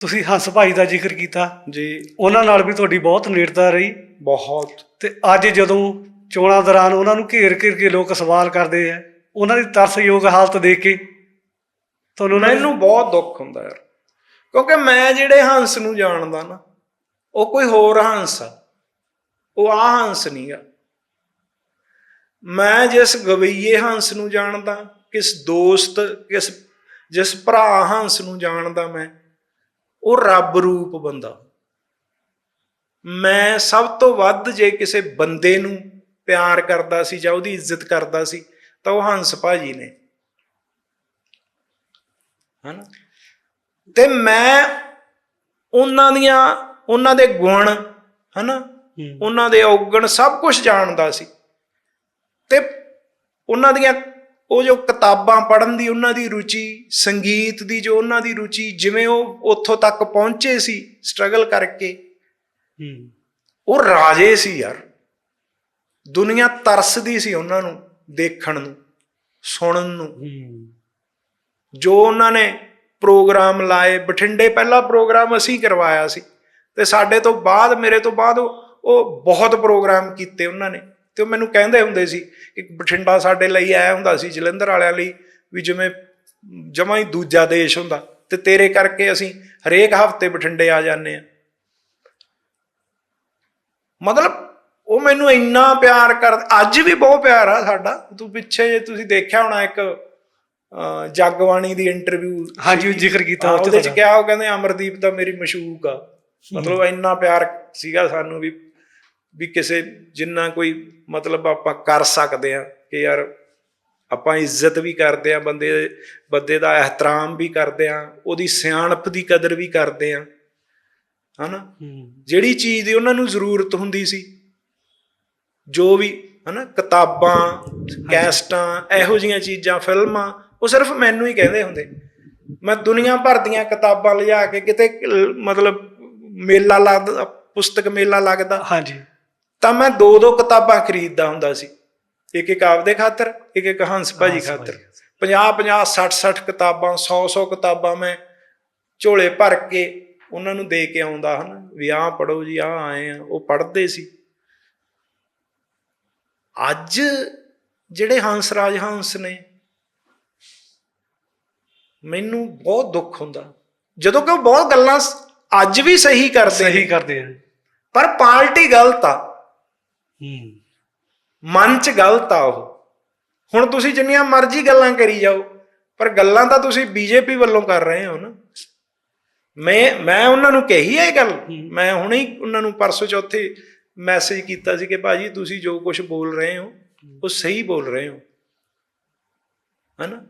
ਤੁਸੀਂ ਹੰਸ ਭਾਈ ਦਾ ਜ਼ਿਕਰ ਕੀਤਾ। ਜੀ। ਉਹਨਾਂ ਨਾਲ ਵੀ ਤੁਹਾਡੀ ਬਹੁਤ ਨੇੜਤਾ ਰਹੀ। ਬਹੁਤ। ਤੇ ਅੱਜ ਜਦੋਂ ਚੋਣਾਂ ਦੌਰਾਨ ਉਹਨਾਂ ਨੂੰ ਘੇਰ ਘੇਰ ਕੇ ਲੋਕ ਸਵਾਲ ਕਰਦੇ ਆ ਉਹਨਾਂ ਦੀ ਤਰਸਯੋਗ ਹਾਲਤ ਦੇਖ ਕੇ ਤੁਹਾਨੂੰ ਮੈਨੂੰ ਬਹੁਤ ਦੁੱਖ ਹੁੰਦਾ ਯਾਰ। ਕਿਉਂਕਿ ਮੈਂ ਜਿਹੜੇ ਹੰਸ ਨੂੰ ਜਾਣਦਾ ਨਾ ਉਹ ਕੋਈ ਹੋਰ ਹੰਸ ਆ। ਉਹ ਆ ਹੰਸ ਨਹੀਂਗਾ ਮੈਂ ਜਿਸ ਗਵਈਏ ਹੰਸ ਨੂੰ ਜਾਣਦਾ ਕਿਸ ਦੋਸਤ ਕਿਸ ਜਿਸ ਭਰਾ ਹੰਸ ਨੂੰ ਜਾਣਦਾ ਮੈਂ ਉਹ ਰੱਬ ਰੂਪ ਬੰਦਾ। ਮੈਂ ਸਭ ਤੋਂ ਵੱਧ ਜੇ ਕਿਸੇ ਬੰਦੇ ਨੂੰ ਪਿਆਰ ਕਰਦਾ ਸੀ ਜਾਂ ਉਹਦੀ ਇੱਜ਼ਤ ਕਰਦਾ ਸੀ ਤਾਂ ਉਹ ਹੰਸ ਭਾਜੀ ਨੇ। ਹਨਾ? ਤੇ ਮੈਂ ਉਹਨਾਂ ਦੀਆਂ ਉਹਨਾਂ ਦੇ ਗੁਣ ਹਨਾ। ਉਹਨਾਂ ਦੇ ਔਗਣ ਸਭ ਕੁਝ ਜਾਣਦਾ ਸੀ। ਤੇ ਉਹਨਾਂ ਦੀਆਂ ਉਹ ਜੋ ਕਿਤਾਬਾਂ ਪੜ੍ਹਨ ਦੀ ਉਹਨਾਂ ਦੀ ਰੁਚੀ ਸੰਗੀਤ ਦੀ ਜੋ ਉਹਨਾਂ ਦੀ ਰੁਚੀ ਜਿਵੇਂ ਉਹ ਉੱਥੋਂ ਤੱਕ ਪਹੁੰਚੇ ਸੀ ਸਟਰਗਲ ਕਰਕੇ ਹੂੰ। ਉਹ ਰਾਜੇ ਸੀ ਯਾਰ। ਦੁਨੀਆ ਤਰਸਦੀ ਸੀ ਉਹਨਾਂ ਨੂੰ ਦੇਖਣ ਨੂੰ ਸੁਣਨ ਨੂੰ। ਜੋ ਉਹਨਾਂ ਨੇ ਪ੍ਰੋਗਰਾਮ ਲਾਏ ਬਠਿੰਡੇ ਪਹਿਲਾ ਪ੍ਰੋਗਰਾਮ ਅਸੀਂ ਕਰਵਾਇਆ ਸੀ ਤੇ ਸਾਡੇ ਤੋਂ ਬਾਅਦ ਮੇਰੇ ਤੋਂ ਬਾਅਦ ਉਹ ਉਹ ਬਹੁਤ ਪ੍ਰੋਗਰਾਮ ਕੀਤੇ ਉਹਨਾਂ ਨੇ। ਤੇ ਉਹ ਮੈਨੂੰ ਕਹਿੰਦੇ ਹੁੰਦੇ ਸੀ ਕਿ ਬਠਿੰਡਾ ਸਾਡੇ ਲਈ ਆਇਆ ਹੁੰਦਾ ਸੀ ਜਲੰਧਰ ਵਾਲਿਆਂ ਲਈ ਵੀ ਜਿਵੇਂ ਜਮਾਂ ਹੀ ਦੂਜਾ ਦੇਸ਼ ਹੁੰਦਾ ਤੇ ਤੇਰੇ ਕਰਕੇ ਅਸੀਂ ਹਰੇਕ ਹਫ਼ਤੇ ਬਠਿੰਡੇ ਆ ਜਾਂਦੇ ਆ ਮਤਲਬ ਉਹ ਮੈਨੂੰ ਇੰਨਾ ਪਿਆਰ ਕਰ ਅੱਜ ਵੀ ਬਹੁਤ ਪਿਆਰ ਆ ਸਾਡਾ। ਤੂੰ ਪਿੱਛੇ ਜੇ ਤੁਸੀਂ ਦੇਖਿਆ ਹੋਣਾ ਇੱਕ ਅਹ, ਜਗਬਾਣੀ ਦੀ ਇੰਟਰਵਿਊ ਹਾਂਜੀ, ਜ਼ਿਕਰ ਕੀਤਾ ਉਹਦੇ ਚ ਤੁਹਾਡਾ। ਕਿਹਾ ਉਹ ਕਹਿੰਦੇ ਅਮਰਦੀਪ ਦਾ ਮੇਰੀ ਮਸ਼ੂਕ ਆ। ਮਤਲਬ ਇੰਨਾ ਪਿਆਰ ਸੀਗਾ ਸਾਨੂੰ ਵੀ ਵੀ ਕਿਸੇ ਜਿੰਨਾ ਕੋਈ ਮਤਲਬ ਆਪਾਂ ਕਰ ਸਕਦੇ ਆ ਕਿ ਯਾਰ ਆਪਾਂ ਇੱਜ਼ਤ ਵੀ ਕਰਦੇ ਆ ਬੰਦੇ ਬੰਦੇ ਦਾ ਇਹਤਰਾਮ ਵੀ ਕਰਦੇ ਆ ਉਹਦੀ ਸਿਆਣਪ ਦੀ ਕਦਰ ਵੀ ਕਰਦੇ ਆ ਹਨਾ? ਜਿਹੜੀ ਚੀਜ਼ ਦੀ ਉਹਨਾਂ ਨੂੰ ਜ਼ਰੂਰਤ ਹੁੰਦੀ ਸੀ ਜੋ ਵੀ ਹਨਾ ਕਿਤਾਬਾਂ ਕੈਸਟਾਂ ਇਹੋ ਜੀਆਂ ਚੀਜ਼ਾਂ ਫਿਲਮਾਂ ਉਹ ਸਿਰਫ ਮੈਨੂੰ ਹੀ ਕਹਿੰਦੇ ਹੁੰਦੇ। ਮੈਂ ਦੁਨੀਆ ਭਰ ਦੀਆਂ ਕਿਤਾਬਾਂ ਲਿਜਾ ਕੇ ਕਿਤੇ ਮਤਲਬ ਮੇਲਾ ਲੱਗਦਾ ਪੁਸਤਕ ਮੇਲਾ ਲੱਗਦਾ। ਹਾਂਜੀ। ਤਾਂ ਮੈਂ ਦੋ ਦੋ ਕਿਤਾਬਾਂ ਖਰੀਦਦਾ ਹੁੰਦਾ ਸੀ। ਇੱਕ ਇੱਕ ਆਪਦੇ ਖਾਤਰ ਇੱਕ ਇੱਕ ਹੰਸ ਭਾਜੀ ਖਾਤਰ। ਭਾਜੀ। 50 50 60 60 ਕਿਤਾਬਾਂ 100 100 ਕਿਤਾਬਾਂ ਮੈਂ ਝੋਲੇ ਭਰ ਕੇ ਉਹਨਾਂ ਨੂੰ ਦੇ ਕੇ ਆਉਂਦਾ ਹਨ ਵੀ ਆਹ ਪੜੋ ਜੀ ਆਹ ਆਏ ਆ ਉਹ ਪੜ੍ਹਦੇ ਸੀ। ਅੱਜ ਜਿਹੜੇ ਹੰਸ ਰਾਜ ਹੰਸ ਨੇ ਮੈਨੂੰ ਬਹੁਤ ਦੁੱਖ ਹੁੰਦਾ। ਜਦੋਂ ਕਿ ਉਹ ਬਹੁਤ ਗੱਲਾਂ ਅੱਜ ਵੀ ਸਹੀ ਕਰਦੇ ਸਹੀ ਕਰਦੇ ਆ। ਪਰ ਪਾਰਟੀ ਗਲਤ ਆ। ਮਨ ਚ ਗਲਤ ਆ ਉਹ। ਹੁਣ ਤੁਸੀਂ ਜਿੰਨੀਆਂ ਮਰਜ਼ੀ ਗੱਲਾਂ ਕਰੀ ਜਾਓ ਪਰ ਗੱਲਾਂ ਤਾਂ ਤੁਸੀਂ ਬੀਜੇਪੀ ਵੱਲੋਂ ਕਰ ਰਹੇ ਹੋ ਨਾ। ਮੈਂ ਮੈਂ ਉਹਨਾਂ ਨੂੰ ਕਹੀ ਹੈ ਇਹ ਗੱਲ। ਮੈਂ ਹੁਣੇ ਹੀ ਉਹਨਾਂ ਨੂੰ ਪਰਸੋਂ ਚੌਥੇ ਮੈਸੇਜ ਕੀਤਾ ਸੀ ਕਿ ਭਾਜੀ ਤੁਸੀਂ ਜੋ ਕੁਝ ਬੋਲ ਰਹੇ ਹੋ ਉਹ ਸਹੀ ਬੋਲ ਰਹੇ ਹੋ। ਹਨਾ?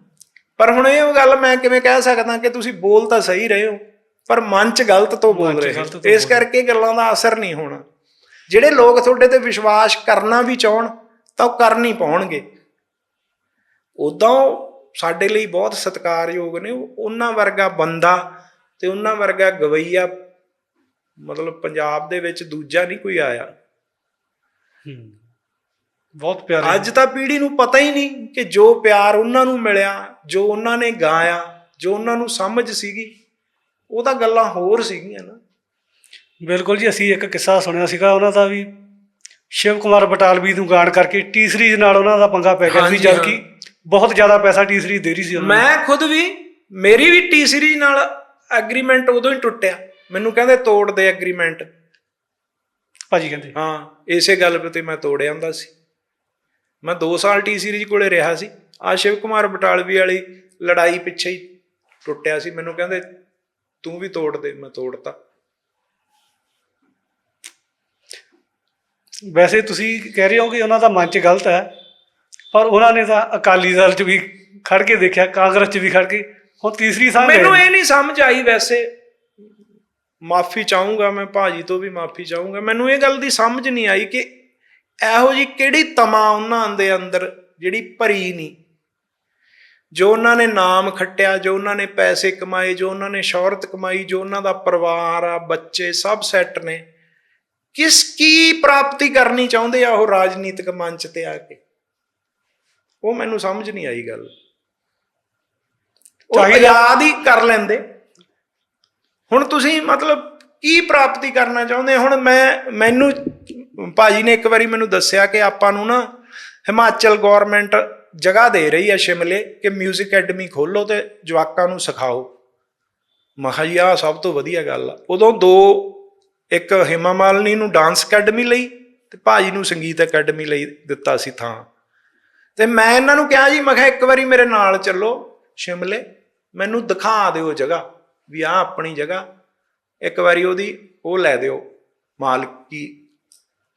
ਪਰ ਹੁਣ ਇਹ ਉਹ ਗੱਲ ਮੈਂ ਕਿਵੇਂ ਕਹਿ ਸਕਦਾ ਕਿ ਤੁਸੀਂ ਬੋਲ ਤਾਂ ਸਹੀ ਰਹੇ ਹੋ ਪਰ ਮਨ ਚ ਗਲਤ ਤੋਂ ਬੋਲ ਰਹੇ ਹੋ। ਇਸ। ਕਰਕੇ ਗੱਲਾਂ ਦਾ ਅਸਰ ਨਹੀਂ ਹੋਣਾ। ਜਿਹੜੇ ਲੋਕ ਤੁਹਾਡੇ ਤੇ ਵਿਸ਼ਵਾਸ ਕਰਨਾ ਵੀ ਚਾਹਣ ਤਾਂ ਉਹ ਕਰ ਨਹੀਂ ਪਾਉਣਗੇ। ਉਦੋਂ ਸਾਡੇ ਲਈ ਬਹੁਤ ਸਤਿਕਾਰਯੋਗ ਨੇ। ਉਹ- ਉਹਨਾਂ ਵਰਗਾ ਬੰਦਾ ਤੇ ਉਹਨਾਂ ਵਰਗਾ ਗਵਈਆ ਮਤਲਬ ਪੰਜਾਬ ਦੇ ਵਿੱਚ ਦੂਜਾ ਨਹੀਂ ਕੋਈ ਆਇਆ। ਬਹੁਤ ਪਿਆਰੇ ਅੱਜ ਤਾਂ ਪੀੜ੍ਹੀ ਨੂੰ ਪਤਾ ਹੀ ਨਹੀਂ ਕਿ ਜੋ ਪਿਆਰ ਉਹਨਾਂ ਨੂੰ ਮਿਲਿਆ ਜੋ ਉਹਨਾਂ ਨੇ ਗਾਇਆ ਜੋ ਉਹਨਾਂ ਨੂੰ ਸਮਝ ਸੀਗੀ ਉਹ ਤਾਂ ਗੱਲਾਂ ਹੋਰ ਸੀਗੀਆਂ ਨਾ। ਬਿਲਕੁਲ ਜੀ ਅਸੀਂ ਇੱਕ ਕਿੱਸਾ ਸੁਣਿਆ ਸੀਗਾ ਉਹਨਾਂ ਦਾ ਵੀ ਸ਼ਿਵ ਕੁਮਾਰ ਬਟਾਲਵੀ ਨੂੰ ਗਾਣ ਕਰਕੇ ਟੀ ਸੀਰੀਜ਼ ਨਾਲ ਉਹਨਾਂ ਦਾ ਪੰਗਾ ਪੈ ਗਿਆ ਸੀ ਹਾਂਜੀ, ਜਦ ਕਿ ਬਹੁਤ ਜ਼ਿਆਦਾ ਪੈਸਾ ਟੀ ਸੀਰੀਜ਼ ਦੇ ਰਹੀ ਸੀ ਉਹਨਾਂ ਨੂੰ। ਮੈਂ ਖੁਦ ਵੀ ਮੇਰੀ ਵੀ ਟੀ ਸੀਰੀਜ਼ ਨਾਲ ਐਗਰੀਮੈਂਟ ਉਦੋਂ ਹੀ ਟੁੱਟਿਆ। ਮੈਨੂੰ ਕਹਿੰਦੇ ਤੋੜ ਦੇ ਐਗਰੀਮੈਂਟ। ਭਾਜੀ ਕਹਿੰਦੇ। ਹਾਂ ਇਸੇ ਗੱਲ ਤੇ ਮੈਂ ਤੋੜਿਆ ਹੁੰਦਾ ਸੀ। ਮੈਂ 2 ਸਾਲ ਟੀ ਸੀਰੀਜ਼ ਕੋਲੇ ਰਿਹਾ ਸੀ। ਆ ਸ਼ਿਵ ਕੁਮਾਰ ਬਟਾਲਵੀ ਵਾਲੀ ਲੜਾਈ ਪਿੱਛੇ ਹੀ ਟੁੱਟਿਆ ਸੀ। ਮੈਨੂੰ ਕਹਿੰਦੇ ਤੂੰ ਵੀ ਤੋੜ ਦੇ ਮੈਂ ਤੋੜਤਾ। ਵੈਸੇ ਤੁਸੀਂ ਕਹਿ ਰਹੇ ਹੋ ਕਿ ਉਹਨਾਂ ਦਾ ਮਨ ਚ ਗਲਤ ਹੈ ਪਰ ਉਹਨਾਂ ਨੇ ਤਾਂ ਅਕਾਲੀ ਦਲ ਚ ਵੀ ਖੜ ਕੇ ਦੇਖਿਆ ਕਾਂਗਰਸ ਚ ਵੀ ਖੜ ਕੇ। ਹੁਣ ਤੀਸਰੀ ਸਾਹ ਮੈਨੂੰ ਇਹ ਨਹੀਂ ਸਮਝ ਆਈ ਵੈਸੇ। ਮਾਫੀ ਚਾਹੂੰਗਾ ਮੈਂ ਭਾਜੀ ਤੋਂ ਵੀ ਮਾਫੀ ਚਾਹੂੰਗਾ। ਮੈਨੂੰ ਇਹ ਗੱਲ ਦੀ ਸਮਝ ਨਹੀਂ ਆਈ ਕਿ ਇਹੋ ਜੀ ਕਿਹੜੀ ਤਮਾ ਉਹਨਾਂ ਦੇ ਅੰਦਰ ਜਿਹੜੀ ਭਰੀ ਨਹੀਂ। ਜੋ ਉਹਨਾਂ ਨੇ ਨਾਮ ਖੱਟਿਆ ਜੋ ਉਹਨਾਂ ਨੇ ਪੈਸੇ ਕਮਾਏ ਜੋ ਉਹਨਾਂ ਨੇ ਸ਼ੌਹਰਤ ਕਮਾਈ ਜੋ ਉਹਨਾਂ ਦਾ ਪਰਿਵਾਰ ਆ ਬੱਚੇ ਸਭ ਸੈੱਟ ਨੇ। ਕਿਸ ਕੀ ਪ੍ਰਾਪਤੀ ਕਰਨੀ ਚਾਹੁੰਦੇ ਆ ਉਹ ਰਾਜਨੀਤਿਕ ਮੰਚ ਤੇ ਆ ਕੇ? ਉਹ ਮੈਨੂੰ ਸਮਝ ਨਹੀਂ ਆਈ ਗੱਲ। ਉਹ ਆਜ਼ਾਦ ਹੀ ਕਰ ਲੈਂਦੇ। ਹੁਣ ਤੁਸੀਂ ਮਤਲਬ ਕੀ ਪ੍ਰਾਪਤੀ ਕਰਨਾ ਚਾਹੁੰਦੇ? ਹੁਣ ਮੈਂ ਮੈਨੂੰ ਭਾਜੀ ਨੇ ਇੱਕ ਵਾਰੀ ਮੈਨੂੰ ਦੱਸਿਆ ਕਿ ਆਪਾਂ ਨੂੰ ਨਾ ਹਿਮਾਚਲ ਗਵਰਨਮੈਂਟ ਜਗ੍ਹਾ ਦੇ ਰਹੀ ਹੈ ਸ਼ਿਮਲੇ ਕਿ 뮤직 ਅਕੈਡਮੀ ਖੋਲੋ ਤੇ ਜਵਾਕਾਂ ਨੂੰ ਸਿਖਾਓ। ਮੈਂ ਕਿਹਾ ਜੀ ਆਹ ਸਭ ਤੋਂ ਵਧੀਆ ਗੱਲ ਆ। ਉਦੋਂ ਦੋ ਇੱਕ ਹਿਮਾ ਮਾਲਨੀ ਨੂੰ ਡਾਂਸ ਅਕੈਡਮੀ ਲਈ ਤੇ ਭਾਜੀ ਨੂੰ ਸੰਗੀਤ ਅਕੈਡਮੀ ਲਈ ਦਿੱਤਾ ਸੀ ਥਾਂ। ਤੇ ਮੈਂ ਇਹਨਾਂ ਨੂੰ ਕਿਹਾ ਜੀ ਮੈਂ ਕਿਹਾ ਇੱਕ ਵਾਰੀ ਮੇਰੇ ਨਾਲ ਚੱਲੋ ਸ਼ਿਮਲੇ ਮੈਨੂੰ ਦਿਖਾ ਦਿਓ ਜਗ੍ਹਾ ਵੀ ਆਹ ਆਪਣੀ ਜਗ੍ਹਾ। ਇੱਕ ਵਾਰੀ ਉਹਦੀ ਉਹ ਲੈ ਦਿਓ ਮਾਲਕੀ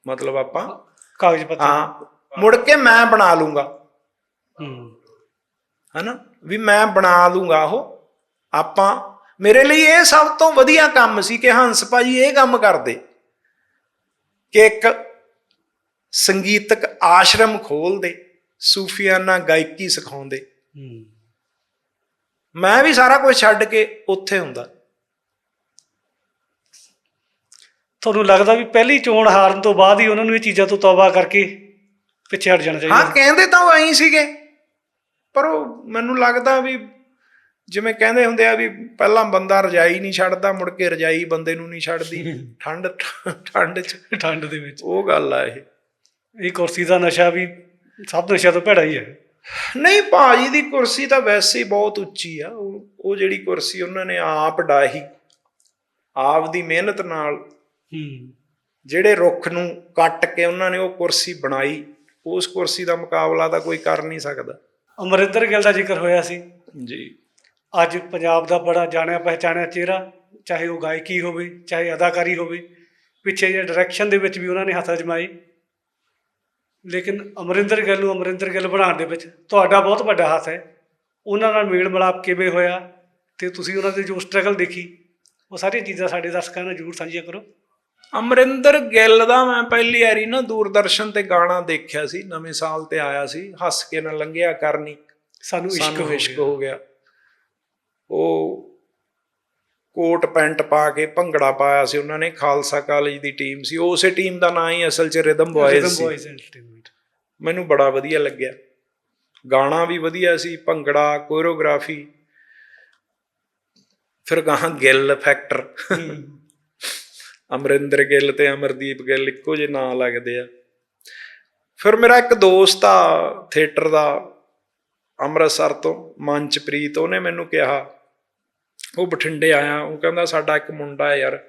ਮਤਲਬ ਆਪਾਂ। ਕਾਗਜ਼ ਪੱਤਰ। ਹਾਂ ਮੁੜ ਕੇ ਮੈਂ ਬਣਾ ਲੂੰਗਾ। ਹੂੰ। ਹਨਾ? ਵੀ ਮੈਂ ਬਣਾ ਲੂੰਗਾ ਉਹ ਆਪਾਂ ਮੇਰੇ ਲਈ ਇਹ ਸਭ ਤੋਂ ਵਧੀਆ ਕੰਮ ਸੀ ਕਿ ਹੰਸ ਭਾਜੀ ਇਹ ਕੰਮ ਕਰਦੇ ਕਿ ਇੱਕ ਸੰਗੀਤਕ ਆਸ਼ਰਮ ਖੋਲਦੇ ਸੂਫੀਆਨਾ ਗਾਇਕੀ ਸਿਖਾਉਂਦੇ। ਹੂੰ। ਮੈਂ ਵੀ ਸਾਰਾ ਕੁਝ ਛੱਡ ਕੇ ਉੱਥੇ ਹੁੰਦਾ। ਤੁਹਾਨੂੰ ਲੱਗਦਾ ਵੀ ਪਹਿਲੀ ਚੋਣ ਹਾਰਨ ਤੋਂ ਬਾਅਦ ਹੀ ਉਹਨਾਂ ਨੂੰ ਇਹ ਚੀਜ਼ਾਂ ਤੋਂ ਤੌਬਾ ਕਰਕੇ ਪਿੱਛੇ ਹਟ ਜਾਣਾ ਹਾਂ ਚਾਹੀਦਾ ਕਹਿੰਦੇ ਤਾਂ ਉਹ ਐਂ ਸੀਗੇ। ਪਰ ਉਹ ਮੈਨੂੰ ਲੱਗਦਾ ਵੀ ਜਿਵੇਂ ਕਹਿੰਦੇ ਹੁੰਦੇ ਆ ਵੀ ਪਹਿਲਾਂ ਬੰਦਾ ਰਜਾਈ ਨਹੀਂ ਛੱਡਦਾ ਮੁੜ ਕੇ ਰਜਾਈ ਬੰਦੇ ਨੂੰ ਨਹੀਂ ਛੱਡਦੀ। ਠੰਡ ਠੰਡ ਚ ਠੰਡ ਦੇ ਵਿੱਚ। ਉਹ ਗੱਲ ਆ ਇਹ। ਇਹ ਕੁਰਸੀ ਦਾ ਨਸ਼ਾ ਵੀ ਸਭ ਨਸ਼ਾ ਤੋਂ ਭੈੜਾ ਹੀ ਹੈ। ਨਹੀਂ ਭਾਜੀ ਦੀ ਕੁਰਸੀ ਤਾਂ ਵੈਸੇ ਹੀ ਬਹੁਤ ਉੱਚੀ ਆ। ਉਹ ਉਹ ਜਿਹੜੀ ਕੁਰਸੀ ਉਹਨਾਂ ਨੇ ਆਪ ਡਾਹੀ। ਆਪ ਦੀ ਮਿਹਨਤ ਨਾਲ ਹੂੰ। ਜਿਹੜੇ ਰੁੱਖ ਨੂੰ ਕੱਟ ਕੇ ਉਹਨਾਂ ਨੇ ਉਹ ਕੁਰਸੀ ਬਣਾਈ ਉਸ ਕੁਰਸੀ ਦਾ ਮੁਕਾਬਲਾ ਤਾਂ ਕੋਈ ਕਰ ਨਹੀਂ ਸਕਦਾ। ਅਮਰਿੰਦਰ ਗਿੱਲ ਦਾ ਜ਼ਿਕਰ ਹੋਇਆ ਸੀ। ਜੀ। ਅੱਜ ਪੰਜਾਬ ਦਾ ਬੜਾ ਜਾਣਿਆ ਪਹਿਚਾਣਿਆ ਚਿਹਰਾ ਚਾਹੇ ਉਹ ਗਾਇਕੀ ਹੋਵੇ ਚਾਹੇ ਅਦਾਕਾਰੀ ਹੋਵੇ ਪਿੱਛੇ ਜੇ ਡਾਇਰੈਕਸ਼ਨ ਦੇ ਵਿੱਚ ਵੀ ਉਹਨਾਂ ਨੇ ਹੱਥ ਅਜਮਾਏ ਲੇਕਿਨ ਅਮਰਿੰਦਰ ਗਿੱਲ ਨੂੰ ਅਮਰਿੰਦਰ ਗਿੱਲ ਬਣਾਉਣ ਦੇ ਵਿੱਚ ਤੁਹਾਡਾ ਬਹੁਤ ਵੱਡਾ ਹੱਥ ਹੈ। ਉਹਨਾਂ ਨਾਲ ਮੇਲ ਮਿਲਾਪ ਕਿਵੇਂ ਹੋਇਆ ਤੇ ਤੁਸੀਂ ਉਹਨਾਂ ਦੇ ਜੋ ਸਟਰਗਲ ਦੇਖੀ ਉਹ ਸਾਰੀਆਂ ਚੀਜ਼ਾਂ ਸਾਡੇ ਦਰਸ਼ਕਾਂ ਨਾਲ ਜ਼ਰੂਰ ਸਾਂਝੀਆਂ ਕਰੋ। ਅਮਰਿੰਦਰ ਗਿੱਲ ਦਾ ਮੈਂ ਪਹਿਲੀ ਵਾਰੀ ਨਾ ਦੂਰਦਰਸ਼ਨ ਤੇ ਗਾਣਾ ਦੇਖਿਆ ਸੀ ਨਵੇਂ ਸਾਲ ਤੇ ਆਇਆ ਸੀ ਹੱਸ ਕੇ ਨਾ ਲੰਘਿਆ ਕਰਨੀ। ਸਾਨੂੰ ਇਸ਼ਕ ਹੋ ਗਿਆ। ਉਹ ਕੋਟ ਪੈਂਟ ਪਾ ਕੇ ਭੰਗੜਾ ਪਾਇਆ ਸੀ ਉਹਨਾਂ ਨੇ ਖਾਲਸਾ ਕਾਲਜ ਦੀ ਟੀਮ ਸੀ। ਉਸੇ ਟੀਮ ਦਾ ਨਾਂ ਹੀ ਅਸਲ 'ਚ ਰਿਦਮ ਬॉयਜ਼ ਸੀ। ਮੈਨੂੰ ਬੜਾ ਵਧੀਆ ਲੱਗਿਆ। ਗਾਣਾ ਵੀ ਵਧੀਆ ਸੀ ਭੰਗੜਾ ਕੋਰੀਓਗ੍ਰਾਫੀ ਫਿਰ ਗਾਹਾਂ ਗਿੱਲ ਫੈਕਟਰ। ਅਮਰਿੰਦਰ ਗਿੱਲ ਤੇ ਅਮਰਦੀਪ ਗਿੱਲ ਇੱਕੋ ਜਿਹੇ ਨਾਂ ਲੱਗਦੇ ਆ। ਫਿਰ ਮੇਰਾ ਇੱਕ ਦੋਸਤ ਆ ਥੀਏਟਰ ਦਾ ਅੰਮ੍ਰਿਤਸਰ ਤੋਂ ਮੰਚਪ੍ਰੀਤ ਉਹਨੇ ਮੈਨੂੰ ਕਿਹਾ ਉਹ ਬਠਿੰਡੇ ਆਇਆ ਉਹ ਕਹਿੰਦਾ ਸਾਡਾ ਇੱਕ ਮੁੰਡਾ ਹੈ ਯਾਰ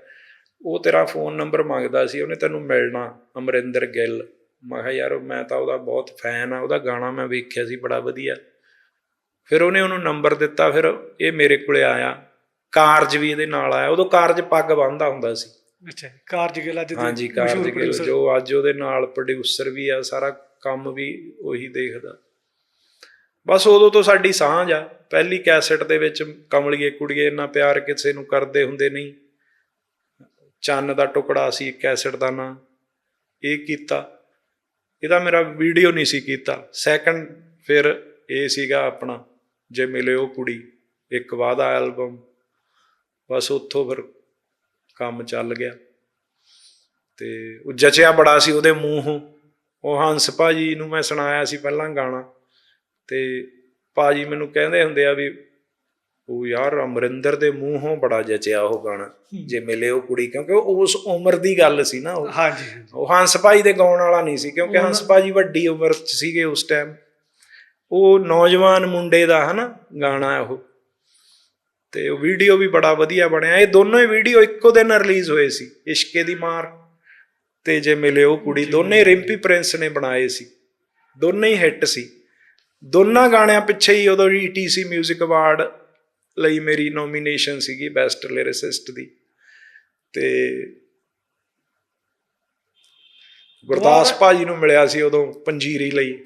ਉਹ ਤੇਰਾ ਫੋਨ ਨੰਬਰ ਮੰਗਦਾ ਸੀ ਉਹਨੇ ਤੈਨੂੰ ਮਿਲਣਾ ਅਮਰਿੰਦਰ ਗਿੱਲ। ਮੈਂ ਕਿਹਾ ਯਾਰ ਮੈਂ ਤਾਂ ਉਹਦਾ ਬਹੁਤ ਫੈਨ ਆ ਉਹਦਾ ਗਾਣਾ ਮੈਂ ਵੇਖਿਆ ਸੀ ਬੜਾ ਵਧੀਆ। ਫਿਰ ਉਹਨੇ ਉਹਨੂੰ ਨੰਬਰ ਦਿੱਤਾ ਫਿਰ ਇਹ ਮੇਰੇ ਕੋਲੇ ਆਇਆ। ਕਾਰਜ ਵੀ ਇਹਦੇ ਨਾਲ ਆਇਆ ਉਦੋਂ ਕਾਰਜ ਪੱਗ ਬੰਨਦਾ ਹੁੰਦਾ ਸੀ। ਅੱਛਾ ਕਾਰਜ ਗਿੱਲ ਅੱਜ ਦੇ ਹਾਂਜੀ ਕਾਰਜ ਗਿੱਲ। ਜੋ ਅੱਜ ਉਹਦੇ ਨਾਲ ਪ੍ਰੋਡਿਊਸਰ ਵੀ ਆ ਸਾਰਾ ਕੰਮ ਵੀ ਉਹੀ ਦੇਖਦਾ। ਬਸ ਉਦੋਂ ਤੋਂ ਸਾਡੀ ਸਾਂਝ ਆ। ਪਹਿਲੀ ਕੈਸਟ ਦੇ ਵਿੱਚ ਕਮਲੀਏ ਕੁੜੀਏ ਇੰਨਾ ਪਿਆਰ ਕਿਸੇ ਨੂੰ ਕਰਦੇ ਹੁੰਦੇ ਨਹੀਂ। ਚੰਨ ਦਾ ਟੁਕੜਾ ਸੀ ਕੈਸਟ ਦਾ ਨਾਂ। ਇਹ ਕੀਤਾ। ਇਹਦਾ ਮੇਰਾ ਵੀਡੀਓ ਨਹੀਂ ਸੀ ਕੀਤਾ। ਸੈਕੰਡ ਫਿਰ ਇਹ ਸੀਗਾ ਆਪਣਾ, ਜੇ ਮਿਲੇ ਉਹ ਕੁੜੀ, ਇੱਕ ਵਾਦਾ ਐਲਬਮ। ਬਸ ਉੱਥੋਂ ਫਿਰ ਕੰਮ ਚੱਲ ਗਿਆ। ਤੇ ਉਹ ਜਚਿਆ ਬੜਾ ਸੀ ਉਹਦੇ ਮੂੰਹੋਂ। ਉਹ ਹੰਸ ਭਾਜੀ ਨੂੰ ਮੈਂ ਸੁਣਾਇਆ ਸੀ ਪਹਿਲਾਂ ਗਾਣਾ। ਤੇ ਭਾਜੀ ਮੈਨੂੰ ਕਹਿੰਦੇ ਹੁੰਦੇ ਆ ਵੀ ਉਹ ਯਾਰ ਅਮਰਿੰਦਰ ਦੇ ਮੂੰਹੋਂ ਬੜਾ ਜਚਿਆ ਉਹ ਗਾਣਾ ਜੇ ਮਿਲੇ ਉਹ ਕੁੜੀ ਕਿਉਂਕਿ ਉਹ ਉਸ ਉਮਰ ਦੀ ਗੱਲ ਸੀ ਨਾ ਉਹ। ਹਾਂਜੀ। ਉਹ ਹੰਸ ਭਾਜੀ ਦੇ ਗਾਉਣ ਵਾਲਾ ਨਹੀਂ ਸੀ ਕਿਉਂਕਿ ਹੰਸ ਭਾਜੀ ਵੱਡੀ ਉਮਰ 'ਚ ਸੀਗੇ ਉਸ ਟਾਈਮ ਉਹ ਨੌਜਵਾਨ ਮੁੰਡੇ ਦਾ ਹਨਾ ਗਾਣਾ ਉਹ। ਤੇ ਉਹ ਵੀਡੀਓ ਵੀ ਬੜਾ ਵਧੀਆ ਬਣਿਆ। ਇਹ ਦੋਨੋਂ ਹੀ ਵੀਡੀਓ ਇੱਕੋ ਦਿਨ ਰਿਲੀਜ਼ ਹੋਏ ਸੀ ਇਸ਼ਕੇ ਦੀ ਮਾਰ ਤੇ ਜੇ ਮਿਲੇ ਉਹ ਕੁੜੀ। ਦੋਨੇ ਰਿੰਪੀ ਪ੍ਰਿੰਸ ਨੇ ਬਣਾਏ ਸੀ। ਦੋਨੇ ਹੀ ਹਿੱਟ ਸੀ। ਦੋਨਾਂ ਗਾਣਿਆਂ ਪਿੱਛੇ ਹੀ ਉਦੋਂ ETC 뮤직 ਅਵਾਰਡ ਲਈ ਮੇਰੀ ਨੋਮੀਨੇਸ਼ਨ ਸੀਗੀ ਬੈਸਟ ਲਿਰਿਸਿਸਟ ਦੀ। ਤੇ ਗੁਰਦਾਸ ਭਾਜੀ ਨੂੰ ਮਿਲਿਆ ਸੀ ਉਦੋਂ ਪੰਜੀਰੀ ਲਈ।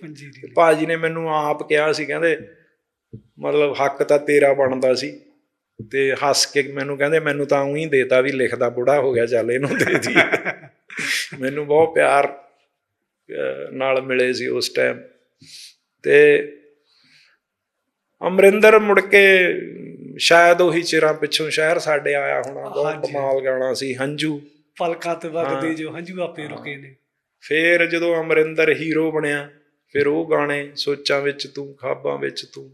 ਭਾਜੀ ਨੇ ਮੈਨੂੰ ਆਪ ਕਿਹਾ ਸੀ ਕਹਿੰਦੇ ਮਤਲਬ ਹੱਕ ਤਾਂ ਤੇਰਾ ਬਣਦਾ ਸੀ ਤੇ ਹੱਸ ਕੇ ਮੈਨੂੰ ਕਹਿੰਦੇ ਮੈਨੂੰ ਤਾਂ ਉਹੀ ਦੇਤਾ ਵੀ ਲਿਖਦਾ ਬੁੜਾ ਹੋ ਗਿਆ ਚੱਲ ਇਹਨੂੰ ਦੇ ਦੀ। ਮੈਨੂੰ ਬਹੁਤ ਪਿਆਰ ਨਾਲ ਮਿਲੇ ਸੀ ਉਸ ਟਾਈਮ ਤੇ ਅਮਰਿੰਦਰ ਮੁੜ ਕੇ ਸ਼ਾਇਦ ਉਹੀ ਚਿਰਾਂ ਪਿੱਛੋਂ ਸ਼ਹਿਰ ਸਾਡੇ ਆਇਆ ਹੋਣਾ ਬਹੁਤ। ਕਮਾਲ ਗਾਣਾ ਸੀ ਹੰਝੂ। ਪਲਕਾਂ ਤੇ ਵਗਦੇ ਜੋ ਹੰਝੂ ਆਪੇ ਰੁਕੇ ਨੇ। ਫੇਰ ਜਦੋਂ ਅਮਰਿੰਦਰ ਹੀਰੋ ਬਣਿਆ ਫਿਰ ਉਹ ਗਾਣੇ ਸੋਚਾਂ ਵਿੱਚ ਤੂੰ ਖਾਬਾਂ ਵਿੱਚ ਤੂੰ।